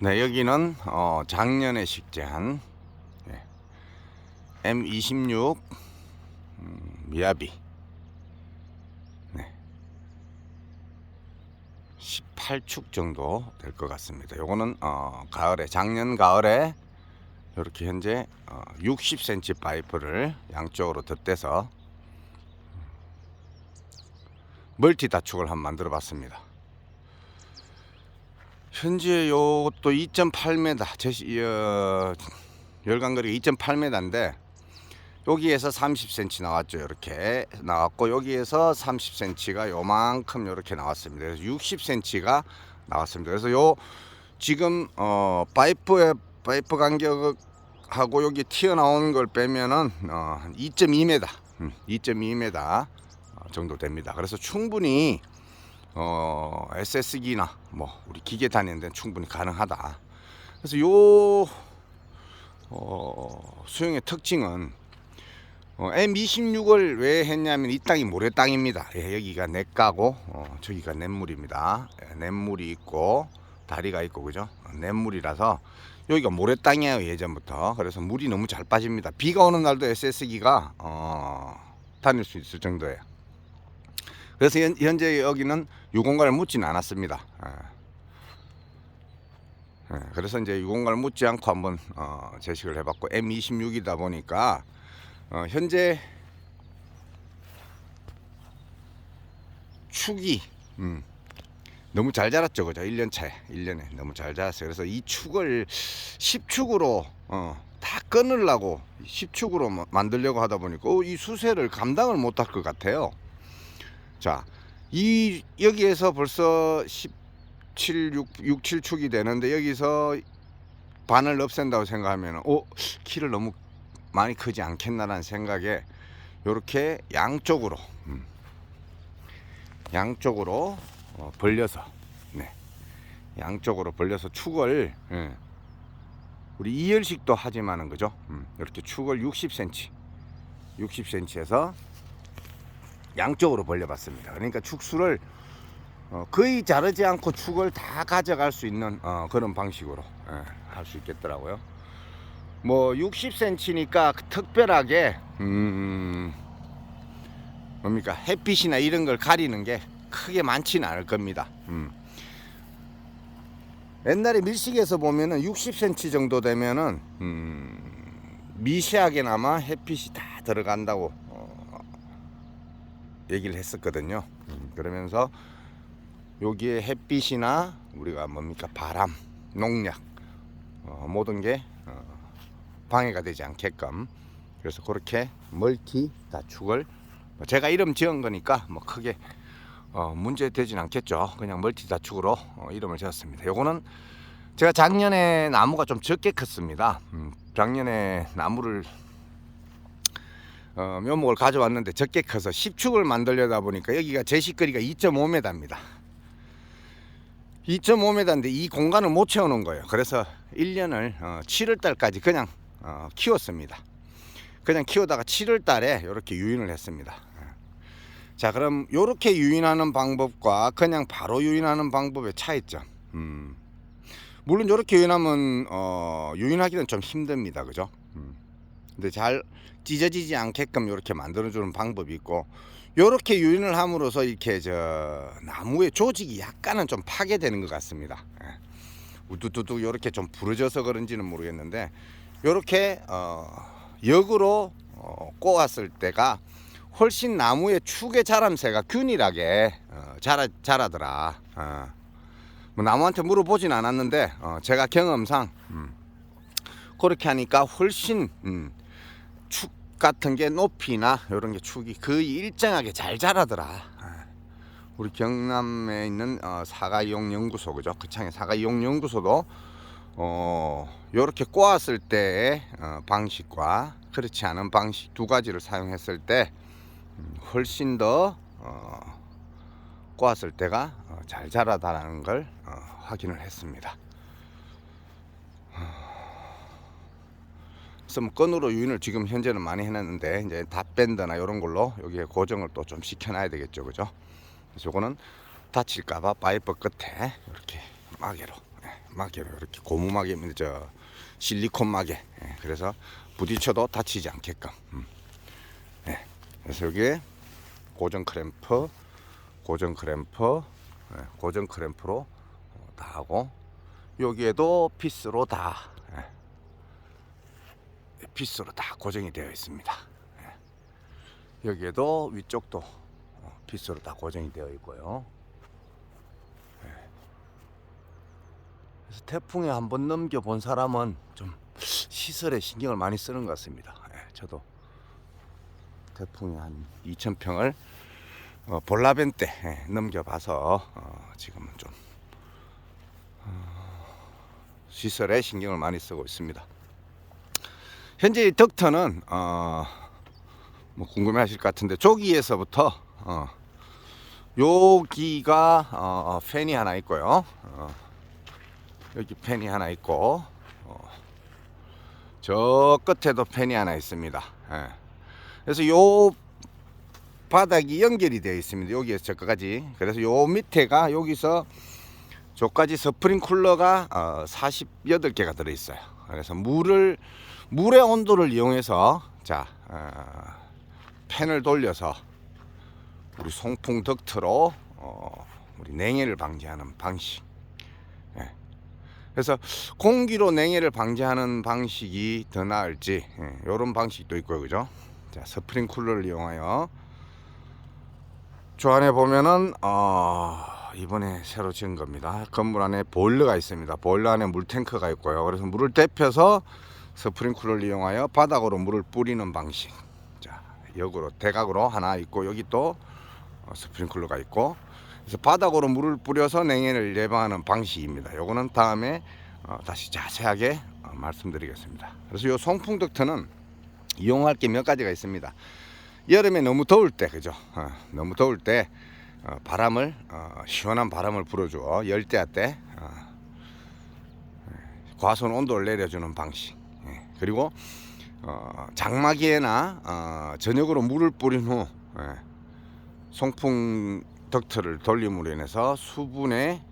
네, 여기는 어, 작년에 식재한 예, M26 음, 미야비 네. 18축 정도 될 것 같습니다. 요거는 어, 가을에 작년 가을에 이렇게 현재 어, 60cm 파이프를 양쪽으로 덧대서 멀티 다축을 한번 만들어 봤습니다. 현재 요것도 2.8m 제시 어, 열간거리가 2.8m인데 여기에서 30cm 나왔죠. 이렇게 나왔고 여기에서 30cm가 요만큼 이렇게 나왔습니다. 그래서 60cm가 나왔습니다. 그래서 요 지금 어 파이프의 파이프 간격하고 여기 튀어나오는 걸 빼면은 어 2.2m 음, 2.2m 어, 정도 됩니다. 그래서 충분히 어, SS기나 뭐 우리 기계 다니는 데는 충분히 가능하다. 그래서 요 어, 수영의 특징은 어, M26을 왜 했냐면 이 땅이 모래 땅입니다. 예, 여기가 냇가고 어, 저기가 냇물입니다. 예, 냇물이 있고 다리가 있고 그죠? 어, 냇물이라서 여기가 모래 땅이에요 예전부터. 그래서 물이 너무 잘 빠집니다. 비가 오는 날도 SS기가 어, 다닐 수 있을 정도예요. 그래서 현, 현재 여기는 유공간을 묻지는 않았습니다. 예. 예, 그래서 이제 유공간을 묻지 않고 한번 어, 제식을 해봤고 M26이다 보니까 어, 현재 축이 음, 너무 잘 자랐죠, 그죠? 1년 차에 1년에 너무 잘 자랐어요. 그래서 이 축을 10축으로 어, 다 끊으려고 10축으로 만들려고 하다 보니까 어, 이 수세를 감당을 못할 것 같아요. 자, 이 여기에서 벌써 17, 6, 6 7축이 되는데 여기서 반을 없앤다고 생각하면 어, 키를 너무 많이 크지 않겠나라는 생각에 이렇게 양쪽으로 음, 양쪽으로 어, 벌려서 네. 양쪽으로 벌려서 축을 예. 우리 이열식도 하지만은 그죠? 음, 이렇게 축을 60cm 60cm에서 양쪽으로 벌려봤습니다. 그러니까 축수를 어, 거의 자르지 않고 축을 다 가져갈 수 있는 어, 그런 방식으로 할 수 있겠더라고요. 뭐 60cm니까 특별하게 음, 뭡니까 햇빛이나 이런 걸 가리는 게 크게 많지는 않을 겁니다. 음. 옛날에 밀식에서 보면은 60cm 정도 되면은 음, 미세하게나마 햇빛이 다 들어간다고 어, 얘기를 했었거든요. 음, 그러면서 여기에 햇빛이나 우리가 뭡니까 바람, 농약 어, 모든 게 어, 방해가 되지 않게끔 그래서 그렇게 멀티 다축을 뭐 제가 이름 지은 거니까 뭐 크게 어, 문제 되진 않겠죠. 그냥 멀티 다축으로 어, 이름을 지었습니다. 요거는 제가 작년에 나무가 좀 적게 컸습니다. 음, 작년에 나무를 어, 묘목을 가져왔는데 적게 커서 10축을 만들려다 보니까 여기가 제시거리가 2.5m입니다. 2.5m인데 이 공간을 못 채워놓은 거예요. 그래서 1년을 어, 7월 달까지 그냥 어, 키웠습니다. 그냥 키우다가 7월 달에 이렇게 유인을 했습니다. 자 그럼 이렇게 유인하는 방법과 그냥 바로 유인하는 방법의 차이점. 음. 물론 이렇게 유인하면 어, 유인하기는 좀 힘듭니다, 그죠? 음. 근데 잘 찢어지지 않게끔 이렇게 만들어주는 방법이 있고 이렇게 유인을 함으로써 이렇게 저 나무의 조직이 약간은 좀 파괴되는 것 같습니다. 예. 우두두두 이렇게 좀 부러져서 그런지는 모르겠는데 이렇게 어, 역으로 어, 꼬았을 때가 훨씬 나무의 축의 자람새가 균일하게 어, 자라, 자라더라. 어. 뭐 나무한테 물어보진 않았는데 어, 제가 경험상 음, 그렇게 하니까 훨씬 음, 축 같은 게 높이나 이런 게 축이 거의 일정하게 잘 자라더라. 아, 우리 경남에 있는 어, 사과이용 연구소 그죠? 그창의 사과이용 연구소도 어 요렇게 꼬았을 때의 어, 방식과 그렇지 않은 방식 두 가지를 사용했을 때 음, 훨씬 더 어, 꼬았을 때가 어, 잘 자라다라는 걸 어, 확인을 했습니다. 건으로 유인을 지금 현재는 많이 해놨는데 이제 닷밴드나 이런 걸로 여기에 고정을 또 좀 시켜놔야 되겠죠, 그죠? 그래서 요거는 다칠까봐 파이프 끝에 이렇게 마개로 예, 마개로 이렇게 고무 마개입니다. 저 실리콘 마개. 예, 그래서 부딪혀도 다치지 않게끔. 음. 예, 그래서 여기에 고정 크램프, 고정 크램프, 예, 고정 크램프로 어, 다 하고 여기에도 피스로 다 예, 피스로 다 고정이 되어 있습니다. 예. 여기에도 위쪽도 어, 피스로 다 고정이 되어 있고요. 예. 그래서 태풍에 한 번 넘겨 본 사람은 좀 시설에 신경을 많이 쓰는 것 같습니다. 예, 저도 태풍이 한 2,000평을 어, 볼라벤 때 예, 넘겨봐서 어, 지금은 좀 어, 시설에 신경을 많이 쓰고 있습니다. 현재 이 덕터는 어, 뭐 궁금해하실 것 같은데 조기에서부터 어, 여기가 어, 팬이 하나 있고요. 어, 여기 팬이 하나 있고 어, 저 끝에도 팬이 하나 있습니다. 예. 그래서 요 바닥이 연결이 되어 있습니다. 여기에서 저까지. 그래서 요 밑에가 여기서 저까지 스프링 쿨러가 어, 48개가 들어 있어요. 그래서 물을 물의 온도를 이용해서 자 어, 팬을 돌려서 우리 송풍 덕트로 어, 우리 냉해를 방지하는 방식. 예. 그래서 공기로 냉해를 방지하는 방식이 더 나을지 이런 방식도 있고요, 그죠? 자 스프링 쿨러를 이용하여 저 안에 보면은 어, 이번에 새로 지은 겁니다. 건물 안에 보일러가 있습니다. 보일러 안에 물 탱크가 있고요. 그래서 물을 데펴서 스프링쿨러를 이용하여 바닥으로 물을 뿌리는 방식. 자, 역으로 대각으로 하나 있고 여기 또 어, 스프링쿨러가 있고 그래서 바닥으로 물을 뿌려서 냉해를 예방하는 방식입니다. 요거는 다음에 어, 다시 자세하게 어, 말씀드리겠습니다. 그래서 요 송풍 덕트는 이용할 게 몇 가지가 있습니다. 여름에 너무 더울 때 그죠? 어, 너무 더울 때 어, 바람을 어, 시원한 바람을 불어줘 열대야 때 어, 예, 과선 온도를 내려주는 방식. 예, 그리고 어, 장마기에나 어, 저녁으로 물을 뿌린 후 예, 송풍 덕트를 돌림으로 인해서 수분의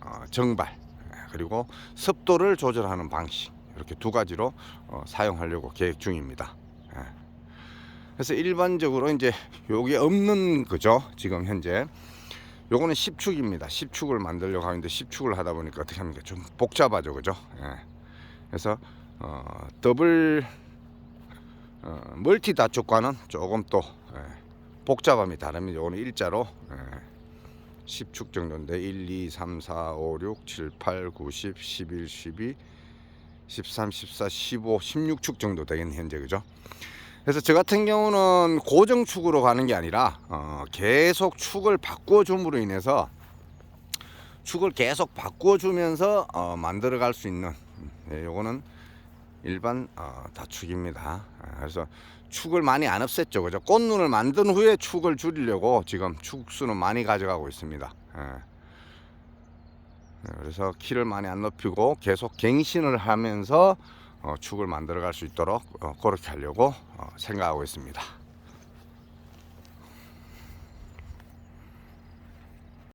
어, 정발 예, 그리고 습도를 조절하는 방식 이렇게 두 가지로 어, 사용하려고 계획 중입니다. 예. 그래서 일반적으로 이제 요게 없는 거죠 지금 현재 요거는 10축입니다 10축을 만들려고 하는데 10축을 하다 보니까 어떻게 합니까 좀 복잡하죠 그죠 예. 그래서 어, 더블 어, 멀티 다축과는 조금 또 예, 복잡함이 다릅니다. 요거는 일자로 예, 10축 정도인데 1, 2, 3, 4, 5, 6, 7, 8, 9, 10, 11, 12 13, 14, 15, 16축 정도 되겠네 현재. 그죠? 그래서 저 같은 경우는 고정 축으로 가는 게 아니라 어, 계속 축을 바꾸어 줌으로 인해서 축을 계속 바꾸어 주면서 어, 만들어 갈 수 있는 예, 요거는 일반 어, 다축입니다. 아, 그래서 축을 많이 안 없앴죠. 그죠? 꽃눈을 만든 후에 축을 줄이려고 지금 축수는 많이 가져가고 있습니다. 예. 예, 그래서 키를 많이 안 높이고 계속 갱신을 하면서 어, 축을 만들어 갈 수 있도록 어, 그렇게 하려고 어, 생각하고 있습니다.